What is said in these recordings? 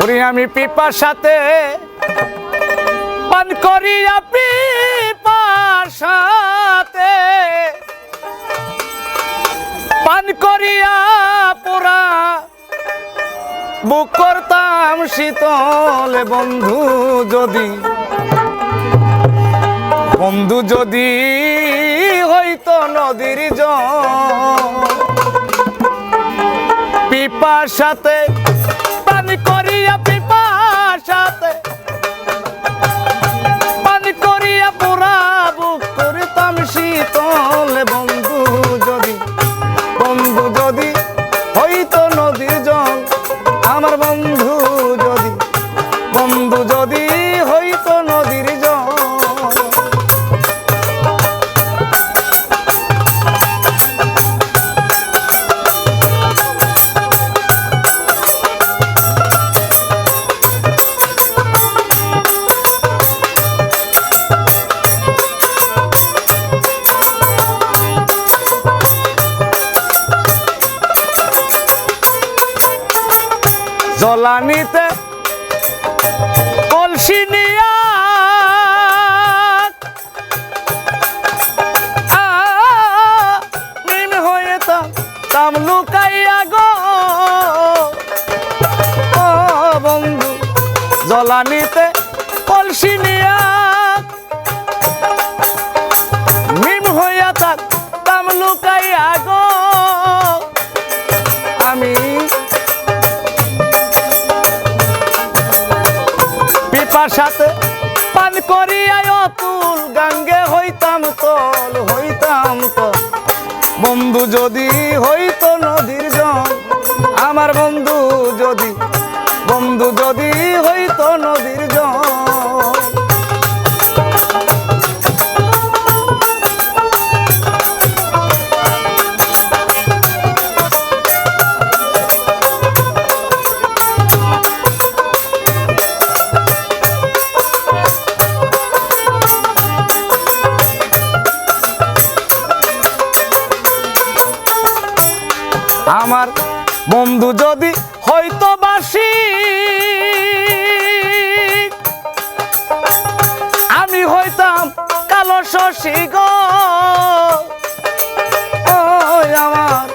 ওরে আমি পিপার সাথে পান করিয়া পিপার সাথে পান করিয়া পুরা বুক করতাম শীতলে বন্ধু যদি বন্ধু যদি হইতো নদীর জল। পিপার সাথে পান করিয়া পিপার সাথে পান করিয়া পুরা বুক করিতাম শীতল বন্ধু যদি। বন্ধু যদি হইতো নদীর জল, আমার বন্ধু যদি। বন্ধু যদি হইতো জলানিতে কলসি নিয়া হয়ে তাম লুকাইয়া গো। বন্ধু জলানিতে কলসি নিয়া সাথে পান করিয়ায় অতুল গাঙ্গে হইতাম তল হইতাম তল। বন্ধু যদি হইত নদীর জল, আমার বন্ধু যদি বন্ধু যদি হইত নদীর জল। আমার বন্ধু যদি হয়তো বাসি, আমি হইতাম কালো শশী গো। আমার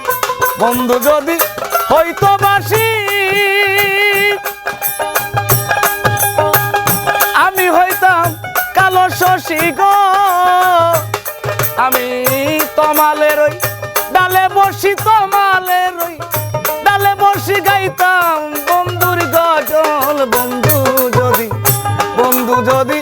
বন্ধু যদি হয়তো বাসি, আমি হইতাম কালো শশী গো। আমি তমালের ওই ডালে বসি তমালের ওই ডালে বসি গাইতাম বন্ধুর গজল বন্ধু যদি বন্ধু যদি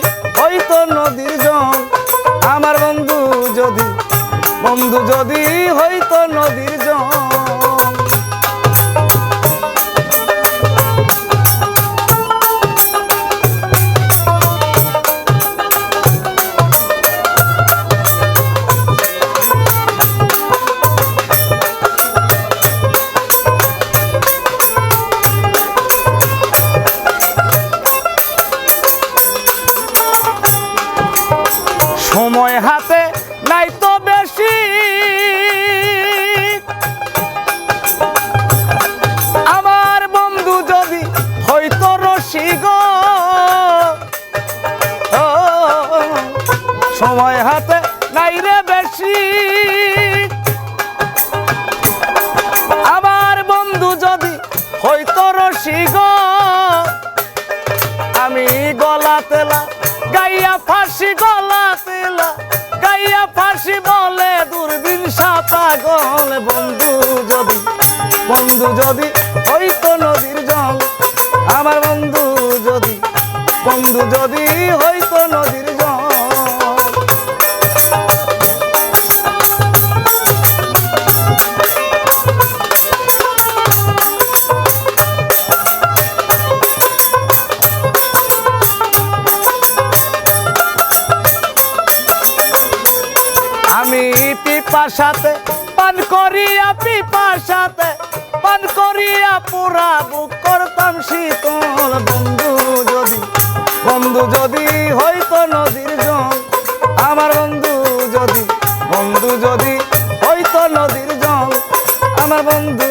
সময় হাতে নাই রে বেশি। আমার বন্ধু যদি হয়তো রসি গো, আমি গলা তেলা, গাইয়া ফাঁসি, গলা তেলা, গাইয়া ফাঁসি বলে দূরবীন পাগল বন্ধু যদি বন্ধু যদি হইতো সাথে পান করিয়া পিপাসাতে, পান করিয়া পুরা বুক করতাম শীতল। বন্ধু যদি বন্ধু যদি হইতো নদীর জল, আমার বন্ধু যদি বন্ধু যদি হইতো নদীর জল, আমার বন্ধু